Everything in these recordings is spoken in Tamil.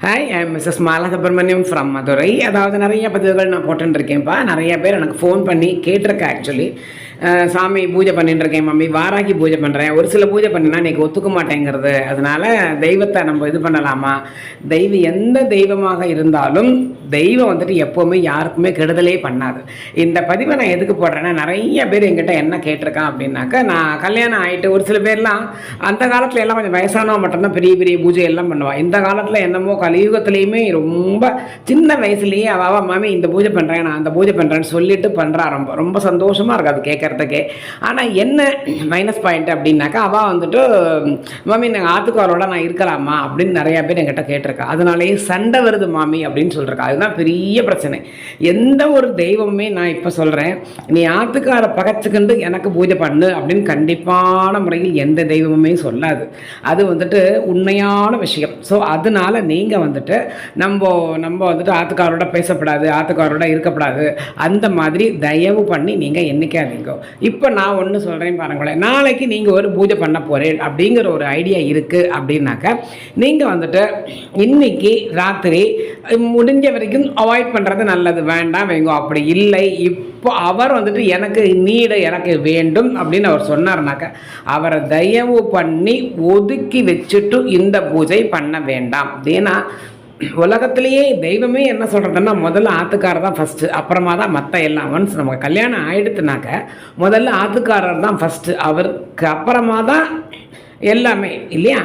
Hi I Mrs Malasubramaniam from Madurai அதாவது நிறைய பதிவுகள் நான் போட்டுருக்கேன்ப்பா நிறைய பேர் எனக்கு ஃபோன் பண்ணி கேட்டிருக்கேன் ஆக்சுவலி சாமி பூஜை பண்ணிட்டு இருக்கேன் மம்மி. வாராகி பூஜை பண்ணுறேன் ஒரு சில பூஜை பண்ணினா இன்றைக்கி ஒத்துக்க மாட்டேங்கிறது. அதனால தெய்வத்தை நம்ம இது பண்ணலாமா? தெய்வம் எந்த தெய்வமாக இருந்தாலும் தெய்வம் வந்துட்டு எப்போவுமே யாருக்குமே கெடுதலே பண்ணாது. இந்த பதிவை நான் எதுக்கு போடுறேன்னா நிறைய பேர் எங்கிட்ட என்ன கேட்டிருக்கான் அப்படின்னாக்கா நான் கல்யாணம் ஆகிட்டு ஒரு சில பேர்லாம் அந்த காலத்தில் எல்லாம் கொஞ்சம் வயசானவங்க மட்டும்தான் பெரிய பெரிய பூஜை எல்லாம் பண்ணுவாள் இந்த காலத்தில் என்னமோ கலியுகத்துலேயுமே ரொம்ப சின்ன வயசுலேயே அவ மாமி இந்த பூஜை பண்ணுறேன் நான் அந்த பூஜை பண்ணுறேன்னு சொல்லிட்டு பண்ணுறா ரொம்ப ரொம்ப சந்தோஷமாக இருக்குது அது கேட்குறதுக்கே. ஆனால் என்ன மைனஸ் பாயிண்ட் அப்படின்னாக்கா அவள் வந்துட்டு மாமி நாங்கள் ஆத்துக்காரோட நான் இருக்கலாமா? அப்படின்னு நிறையா பேர் என்கிட்ட கேட்டிருக்கா. அதனாலேயே சண்டை வருது மாமி அப்படின்னு சொல்லியிருக்கா அதுதான் பெரிய பிரச்சனை. எந்த ஒரு தெய்வமுமே நான் இப்போ சொல்கிறேன் நீ ஆத்துக்கார பகச்சுக்கிண்டு எனக்கு பூஜை பண்ணு அப்படின்னு கண்டிப்பான முறையில் எந்த தெய்வமுமே சொல்லாது. அது வந்துட்டு உண்மையான விஷயம். ஸோ அதனால நீங்கள் வந்துட்டு நம்ம நம்ம வந்துட்டு ஆத்துக்காரோட பேசப்படாது ஆத்துக்காரோட இருக்கப்படாது. அந்த மாதிரி தயவு பண்ணி நீங்கள் என்னைக்காதீங்க இப்போ நான் ஒன்று சொல்கிறேன் பாருங்களேன். நாளைக்கு நீங்கள் ஒரு பூஜை பண்ண போகிறேன் அப்படிங்கிற ஒரு ஐடியா இருக்குது அப்படின்னாக்க நீங்கள் வந்துட்டு இன்னைக்கு ராத்திரி முடிஞ்ச வரைக்கும் அவாய்ட் பண்ணுறது நல்லது. வேண்டாம் வைங்க அப்படி இல்லை. இப்போ அவர் வந்துட்டு எனக்கு நீடு எனக்கு வேண்டும் அப்படின்னு அவர் சொன்னார்னாக்க அவரை தயவு பண்ணி ஒதுக்கி வச்சுட்டு இந்த பூஜை பண்ண வேண்டாம். ஏன்னா உலகத்திலேயே தெய்வமே என்ன சொல்கிறதுன்னா முதல்ல ஆத்துக்காரர் தான் ஃபஸ்ட்டு அப்புறமா தான் மற்ற எல்லாம். ஒன்ஸ் நமக்கு கல்யாணம் ஆயிடுத்துனாக்க முதல்ல ஆத்துக்காரர் தான் ஃபஸ்ட்டு அவருக்கு அப்புறமா தான் எல்லாமே. இல்லையா?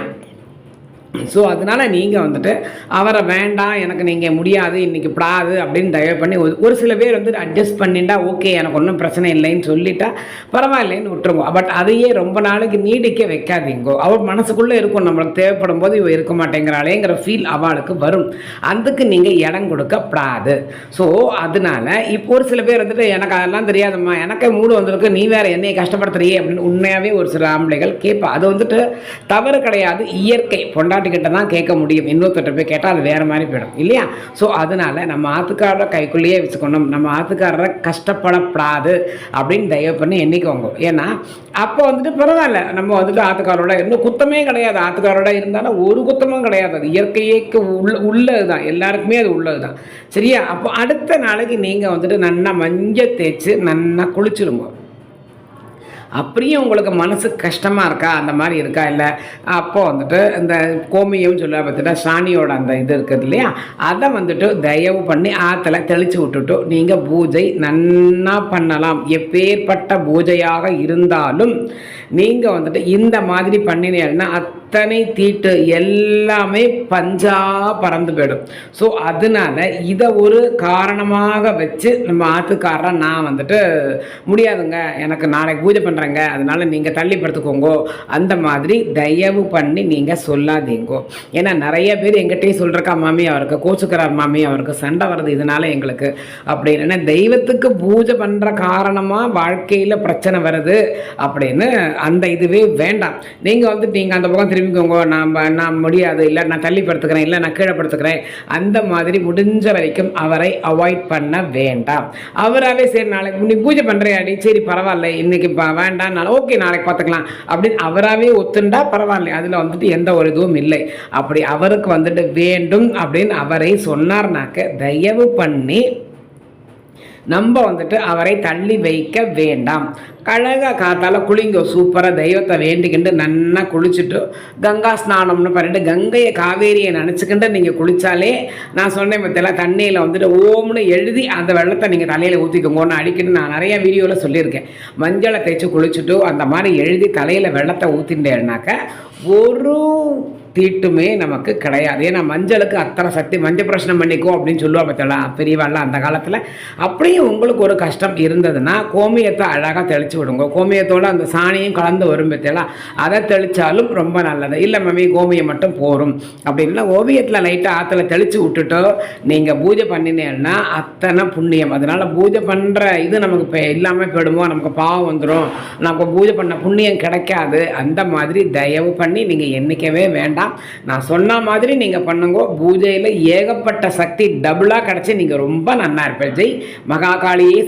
ஸோ அதனால் நீங்கள் வந்துட்டு அவரை வேண்டாம் எனக்கு நீங்கள் முடியாது இன்றைக்கி படாது அப்படின்னு தயவு பண்ணி ஒரு- சில பேர் வந்து அட்ஜஸ்ட் பண்ணிட்டா ஓகே எனக்கு ஒன்றும் பிரச்சனை இல்லைன்னு சொல்லிட்டா பரவாயில்லைன்னு விட்டுருவோம் பட் அதையே ரொம்ப நாளைக்கு நீடிக்க வைக்காதீங்கோ. அவர் மனசுக்குள்ளே இருக்கும் நம்மளுக்கு தேவைப்படும் போது இவ இருக்க மாட்டேங்கிறாளேங்கிற ஃபீல் அவளுக்கு வரும். அதுக்கு நீங்கள் இடம் கொடுக்கப்படாது. ஸோ அதனால இப்போ ஒரு சில பேர் வந்துட்டு எனக்கு அதெல்லாம் தெரியாதம்மா எனக்கே மூடு வந்திருக்கு நீ வேறு என்னையை கஷ்டப்படுத்துறியே அப்படின்னு உண்மையாகவே ஒரு சில ஆம்பளைகள் கேட்பா. அது வந்துட்டு தவறு கிடையாது இயற்கை. பொண்டாட்டிக்கிட்ட தான் கேட்க முடியும். இன்னொருத்தட்ட போய் கேட்டால் அது வேறு மாதிரி போயிடும். இல்லையா? ஸோ அதனால நம்ம ஆத்துக்காரரை கைக்குள்ளேயே வச்சுக்கணும். நம்ம ஆத்துக்காரரை கஷ்டப்படப்படாது அப்படின்னு தயவு பண்ணி எண்ணிக்கோங்க. ஏன்னா அப்போ வந்துட்டு பரவாயில்ல. நம்ம வந்துட்டு ஆத்துக்காரோட இன்னும் குத்தமே கிடையாது. ஆத்துக்காரோட இருந்தாலும் ஒரு குத்தமும் கிடையாது. அது இயற்கையேக்கு உள்ள உள்ளது தான் எல்லாருக்குமே அது உள்ளது தான் சரியா? அப்போ அடுத்த நாளைக்கு நீங்கள் வந்துட்டு நல்லா மஞ்சள் தேய்ச்சி நல்லா குளிச்சிருங்க. அப்படியும் உங்களுக்கு மனசு கஷ்டமாக இருக்கா? அந்த மாதிரி இருக்கா? இல்லை அப்போ வந்துட்டு இந்த கோமியம்னு சொல்ல பார்த்துட்டா சாணியோட அந்த இது இருக்குது இல்லையா? அதை வந்துட்டு தயவு பண்ணி ஆற்றுல தெளித்து விட்டுட்டு நீங்கள் பூஜை நன்னா பண்ணலாம். எப்பேற்பட்ட பூஜையாக இருந்தாலும் நீங்கள் வந்துட்டு இந்த மாதிரி பண்ணினீங்கன்னா அத்தனை தீட்டு எல்லாமே பஞ்சா பறந்து போயிடும். ஸோ அதனால இதை ஒரு காரணமாக வச்சு நம்ம ஆத்துக்காரரை நான் வந்துட்டு முடியாதுங்க. எனக்கு நாளைக்கு பூஜை பண்ணுறேங்க அதனால நீங்கள் தள்ளி படுத்துக்கோங்கோ அந்த மாதிரி தயவு பண்ணி நீங்கள் சொல்லாதீங்கோ. ஏன்னா நிறைய பேர் எங்கிட்டே சொல்கிறக்கா மாமி அவருக்கு கோச்சுக்கிறார் மாமி அவருக்கு சண்டை வருது இதனால எங்களுக்கு. அப்படின்னு. தெய்வத்துக்கு பூஜை பண்ணுற காரணமாக வாழ்க்கையில் பிரச்சனை வருது அப்படின்னு அந்த இதுவே வேண்டாம். நீங்கள் வந்து நீங்கள் அந்த பக்கம் திரும்பிக்கோங்க. நான் நான் முடியாது இல்லை நான் தள்ளி படுத்துக்கிறேன் இல்லை நான் கீழே படுத்துக்கிறேன் அந்த மாதிரி முடிஞ்ச வரைக்கும் அவரை அவாய்ட் பண்ண வேண்டாம். அவராகவே சரி நாளைக்கு நீ பூஜை பண்ணுறியாடி சரி பரவாயில்ல இன்னைக்கு ப- வேண்டாம்னாலும் ஓகே நாளைக்கு பார்த்துக்கலாம். அப்படின்னு அவராகவே ஒத்துண்டா பரவாயில்ல. அதில் வந்துட்டு எந்த ஒரு இதுவும் இல்லை. அப்படி அவருக்கு வந்துட்டு வேண்டும் அப்படின்னு அவரை சொன்னார்னாக்க தயவு பண்ணி நம்ம வந்துட்டு அவரை தள்ளி வைக்க வேண்டாம். கழக காத்தால் குளிங்க சூப்பராக தெய்வத்தை வேண்டிக்கிண்டு நன்னா குளிச்சுட்டு கங்கா ஸ்நானம்னு பண்ணிட்டு கங்கையை காவேரியை நினச்சிக்கிண்டு நீங்கள் குளித்தாலே நான் சொன்னேன் பற்றியெல்லாம் தண்ணியில் வந்துட்டு ஓம்னு எழுதி அந்த வெள்ளத்தை நீங்கள் தலையில் ஊற்றிக்கோங்கன்னு அடிக்கடி நான் நிறைய வீடியோவில் சொல்லியிருக்கேன். மஞ்சளை தேய்ச்சி குளிச்சுட்டு அந்த மாதிரி எழுதி தலையில் வெள்ளத்தை ஊற்றிட்டேன்னாக்க ஒரு தீட்டுமே நமக்கு கிடையாது. ஏன்னா மஞ்சளுக்கு அத்தனை சக்தி மஞ்சள் பிரச்சனை பண்ணிக்கோ அப்படின்னு சொல்லுவா பார்த்தலாம் பெரியவாள்லாம் அந்த காலத்தில். அப்படியும் உங்களுக்கு ஒரு கஷ்டம் இருந்ததுன்னா கோமியத்தை அழகாக தெளிச்சு விடுங்க. கோமியத்தோட அந்த சாணியும் கலந்து வரும் பார்த்தீங்களா? அதை தெளித்தாலும் ரொம்ப நல்லது. இல்லை மம்மி கோமியம் மட்டும் போரும். அப்படின்னா ஓவியத்தில் லைட்டாக ஆற்றுல தெளித்து விட்டுட்டோ நீங்கள் பூஜை பண்ணினேன்னா அத்தனை புண்ணியம். அதனால் பூஜை பண்ணுற இது நமக்கு இப்போ இல்லாமல் போயிடுமோ? நமக்கு பாவம் வந்துடும் நமக்கு பூஜை பண்ண புண்ணியம் கிடைக்காது. அந்த மாதிரி தயவு பண்ணி நீங்கள் எண்ணிக்கவே வேண்டாம். நான் சொன்ன மாதிரி நீங்கள் பண்ணுங்க. பூஜையில் ஏகப்பட்ட சக்தி டபுளாக கிடச்சி நீங்கள் ரொம்ப நன்னா இருப்பேன் ஜெய். மகாகாளியே